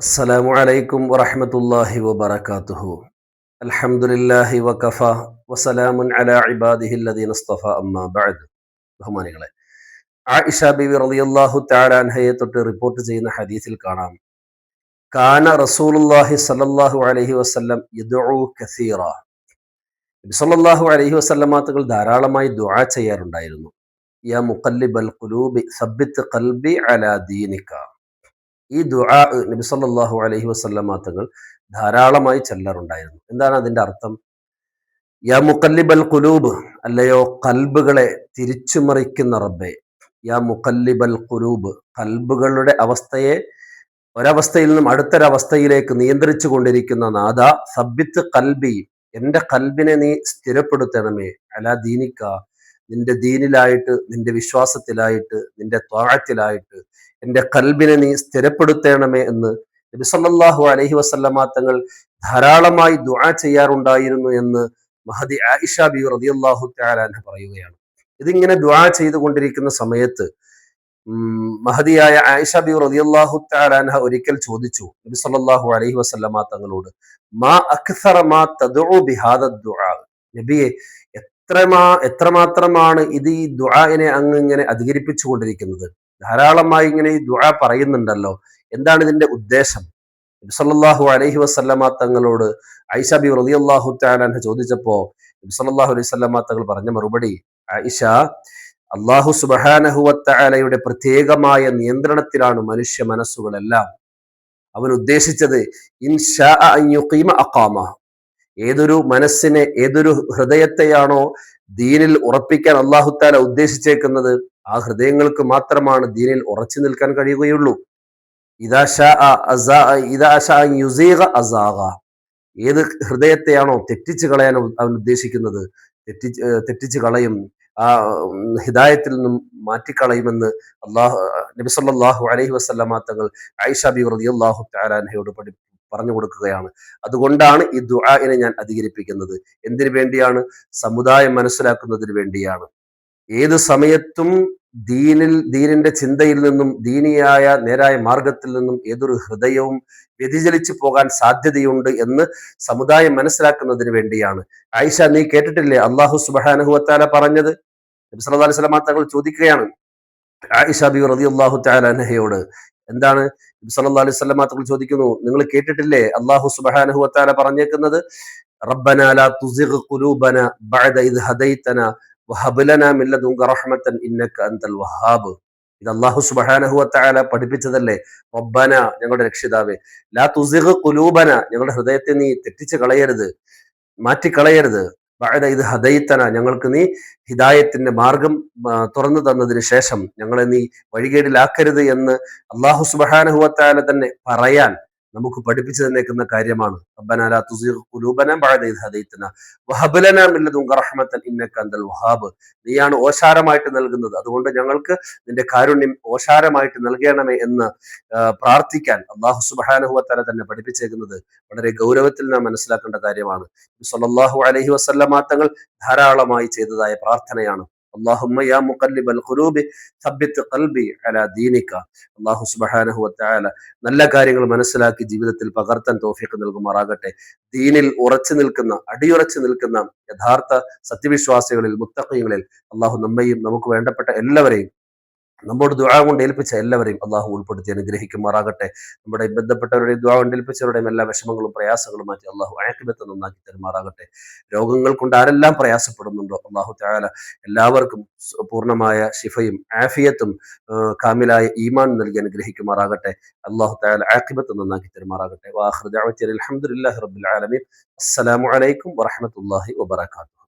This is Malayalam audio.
السلام عليكم ورحمة الله وبركاته الحمد لله وكفى وسلام على عباده الذين اصطفى أما بعد ബഹുമാനികളെ ആയിഷ ബിബി റളിയല്ലാഹു തആല അൻഹയെ തൊട്ട് റിപ്പോർട്ട് ചെയ്യുന്ന ഹദീസിൽ കാണാം കാന റസൂലുള്ളാഹി സ്വല്ലല്ലാഹു അലൈഹി വസല്ലം യദ്ഉ കസീറ നബി സല്ലല്ലാഹു അലൈഹി വസല്ലമ തങ്ങൾ ധാരാളമായി ദുആ ചെയ്യാറുണ്ടായിരുന്നു യാ മുഖല്ലിബൽ ഖുലൂബി സബ്ബിത്ത് ഖൽബി അലാ ദീനിക ഈ ദുആ നബി സല്ലല്ലാഹു അലൈഹി വസല്ലമ തങ്ങൾ ധാരാളമായി ചെല്ലാറുണ്ടായിരുന്നു. എന്താണ് അതിന്റെ അർത്ഥം? യാ മുഖല്ലിബൽ ഖുലൂബ് അല്ലയോ കൽബുകളെ തിരിച്ചുമറിക്കുന്ന റബ്ബെ. യാ മുഖല്ലിബൽ ഖുലൂബ് കൽബുകളുടെ അവസ്ഥയെ ഒരവസ്ഥയിൽ നിന്നും അടുത്തൊരവസ്ഥയിലേക്ക് നിയന്ത്രിച്ചു കൊണ്ടിരിക്കുന്ന നാദ സബിത്ത് കൽബി എന്റെ കൽബിനെ നീ സ്ഥിരപ്പെടുത്തണമേ. അലാ ദീനിക്ക നിന്റെ ദീനിലായിട്ട് നിന്റെ വിശ്വാസത്തിലായിട്ട് നിന്റെ ത്വാഴത്തിലായിട്ട് എന്റെ കൽബിനെ നീ സ്ഥിരപ്പെടുത്തേണമേ എന്ന് നബി സല്ലല്ലാഹു അലൈഹി വസല്ലമ തങ്ങൾ ധാരാളമായി ദുആ ചെയ്യാറുണ്ടായിരുന്നു എന്ന് മഹദി ആയിഷ ബി റളിയല്ലാഹു തആല പറയുകയാണ്. ഇതിങ്ങനെ ദുആ ചെയ്തുകൊണ്ടിരിക്കുന്ന സമയത്ത് മഹദിയായ ആയിഷ ബി റളിയല്ലാഹു തആല ഒരിക്കൽ ചോദിച്ചു നബി സല്ലല്ലാഹു അലൈഹി വസല്ലമ തങ്ങളോട് മാ അക്സറ മാ തദു ബിഹാദ ദുആ? നബിയെ എത്രമാ എത്രമാത്രമാണ് ഇത് ഈ ദുആനെ അങ്ങ് ഇങ്ങനെ അധികരിപ്പിച്ചു കൊണ്ടിരിക്കുന്നത്? ധാരാളമായി ഇങ്ങനെ ഈ ദുആ പറയുന്നുണ്ടല്ലോ. എന്താണ് ഇതിന്റെ ഉദ്ദേശം? നബിസല്ലാഹു അലൈഹി വസല്ലമ തങ്ങളോട് ഐഷ ബി റളിയല്ലാഹു തആല ചോദിച്ചപ്പോ നബിസല്ലാഹു അലൈഹി വസല്ലമ തങ്ങൾ പറഞ്ഞ മറുപടി ഐഷ അള്ളാഹു സുബഹാനഹുവത്തലയുടെ പ്രത്യേകമായ നിയന്ത്രണത്തിലാണ് മനുഷ്യ മനസ്സുകളെല്ലാം. അവൻ ഉദ്ദേശിച്ചത് അഖാമ. ഏതൊരു മനസ്സിനെ ഏതൊരു ഹൃദയത്തെയാണോ ദീനിൽ ഉറപ്പിക്കാൻ അള്ളാഹുത്താല ഉദ്ദേശിച്ചേക്കുന്നത് ആ ഹൃദയങ്ങൾക്ക് മാത്രമാണ് ദീനിൽ ഉറച്ചു നിൽക്കാൻ കഴിയുകയുള്ളൂ. ഏത് ഹൃദയത്തെയാണോ തെറ്റിച്ചു കളയാൻ അവൻ ഉദ്ദേശിക്കുന്നത് തെറ്റി തെറ്റിച്ചു കളയും ആ ഹിദായത്തിൽ നിന്നും മാറ്റിക്കളയുമെന്ന് അള്ളാഹു നബിസല്ലാഹു അലഹി വസ്ലമാ തങ്ങൾ ഐഷ ബി റളിയല്ലാഹു തആലാനയോട് പഠി പറഞ്ഞു കൊടുക്കുകയാണ്. അതുകൊണ്ടാണ് ഈ ദുആനെ ഞാൻ അധികരിപ്പിക്കുന്നത്. എന്തിനു വേണ്ടിയാണ്? സമുദായം മനസ്സിലാക്കുന്നതിന് വേണ്ടിയാണ്. ഏത് സമയത്തും ദീനിൽ ദീനിന്റെ ചിന്തയിൽ നിന്നും ദീനിയായ നേരായ മാർഗത്തിൽ നിന്നും ഏതൊരു ഹൃദയവും വ്യതിചലിച്ചു പോകാൻ സാധ്യതയുണ്ട് എന്ന് സമുദായം മനസ്സിലാക്കുന്നതിന് വേണ്ടിയാണ്. ആയിഷ നീ കേട്ടിട്ടില്ലേ അള്ളാഹു സുബാനഹുവത്താല പറഞ്ഞത്? നബി സല്ലല്ലാഹു അലൈഹി വസല്ലം തങ്ങൾ ചോദിക്കുകയാണ്. ആയിഷ ബി റളിയല്ലാഹു തആല അൻഹയോട് എന്താണ്? സല്ലല്ലാഹു അലൈഹി തങ്ങൾ ചോദിക്കുന്നു. നിങ്ങൾ കേട്ടിട്ടില്ലേ? അള്ളാഹു സുബാനഹുവത്താല പറഞ്ഞേക്കുന്നത് റബ്ബന ലാ തുസിഗ് ഖുലൂബന ബഅദ ഇദ് ഹദൈതന റഹ്മതൻ ഇന്നക അൻതൽ വഹാബ്. ഇത് അള്ളാഹു സുബാനഹുവല പഠിപ്പിച്ചതല്ലേ? റബ്ബന ഞങ്ങളുടെ രക്ഷിതാവേ ലാ തുസിഖ് കുലൂബന ഞങ്ങളുടെ ഹൃദയത്തെ നീ തെറ്റിച്ച് കളയരുത് മാറ്റിക്കളയരുത്. ബഅദ ഇത് ഹദൈത്തന ഞങ്ങൾക്ക് നീ ഹിദായത്തിന്റെ മാർഗം തുറന്നു തന്നതിന് ശേഷം ഞങ്ങളെ നീ വഴികേടിലാക്കരുത് എന്ന് അള്ളാഹു സുബാനഹുവത്താല തന്നെ പറയാൻ നമുക്ക് പഠിപ്പിച്ചു തന്നേക്കുന്ന കാര്യമാണ്. വഹാബ് നീയാണ് ഓശാരമായിട്ട് നൽകുന്നത്. അതുകൊണ്ട് ഞങ്ങൾക്ക് നിന്റെ കാരുണ്യം ഓശാരമായിട്ട് നൽകണമേ എന്ന് പ്രാർത്ഥിക്കാൻ അള്ളാഹു സുബാനുഹുവത്തല തന്നെ പഠിപ്പിച്ചേക്കുന്നത് വളരെ ഗൗരവത്തിൽ നാം മനസ്സിലാക്കേണ്ട കാര്യമാണ്. സല്ലാഹു അലഹി വസ്ലമാത്തങ്ങൾ ധാരാളമായി ചെയ്തതായ പ്രാർത്ഥനയാണ്. اللهم يا മുഖല്ലിബൽ القلوب ثبت قلبي അലാ ദീനിക. الله സുബ്ഹാനഹു വതആല നല്ല കാര്യങ്ങൾ മനസ്സിലാക്കി ജീവിതത്തിൽ പകർത്താൻ തൗഫീഖ് നൽകുമാറാകട്ടെ. ദീനിൽ ഉറച്ചു നിൽക്കുന്ന അടിയുറച്ചു നിൽക്കുന്ന യഥാർത്ഥ സത്യവിശ്വാസികളിൽ മുത്തക്കയങ്ങളിൽ അള്ളാഹു നമ്മയും നമുക്ക് വേണ്ടപ്പെട്ട എല്ലാവരെയും നമ്മോട് ദുആ കൊണ്ട് ഏൽപ്പിച്ച എല്ലാവരെയും അള്ളാഹു ഉൾപ്പെടുത്തി അനുഗ്രഹിക്കുമാറാകട്ടെ. നമ്മുടെ ബന്ധപ്പെട്ടവരുടെയും ദുആ കൊണ്ട് ഏൽപ്പിച്ചവരുടെയും എല്ലാ വിഷമങ്ങളും പ്രയാസങ്ങളും മാറ്റി അള്ളാഹു അയക്കുബത്ത് നന്നാക്കി തരുമാറാകട്ടെ. രോഗങ്ങൾ കൊണ്ട് ആരെല്ലാം പ്രയാസപ്പെടുന്നുണ്ടോ? അള്ളാഹു താല എല്ലാവർക്കും പൂർണമായ ശിഫയും ആഫിയത്തും കാമിലായ ഈമാൻ നൽകി അനുഗ്രഹിക്കുമാറാകട്ടെ. അള്ളാഹു താല ആക്കിബത്ത് നന്നാക്കി തരുമാറാകട്ടെ. വാഹൃദ് അലഹമുല്ലാ റബ്ബുൽ ആലമീൻ. വറഹമത്തല്ലാഹി വബർക്കാത്തു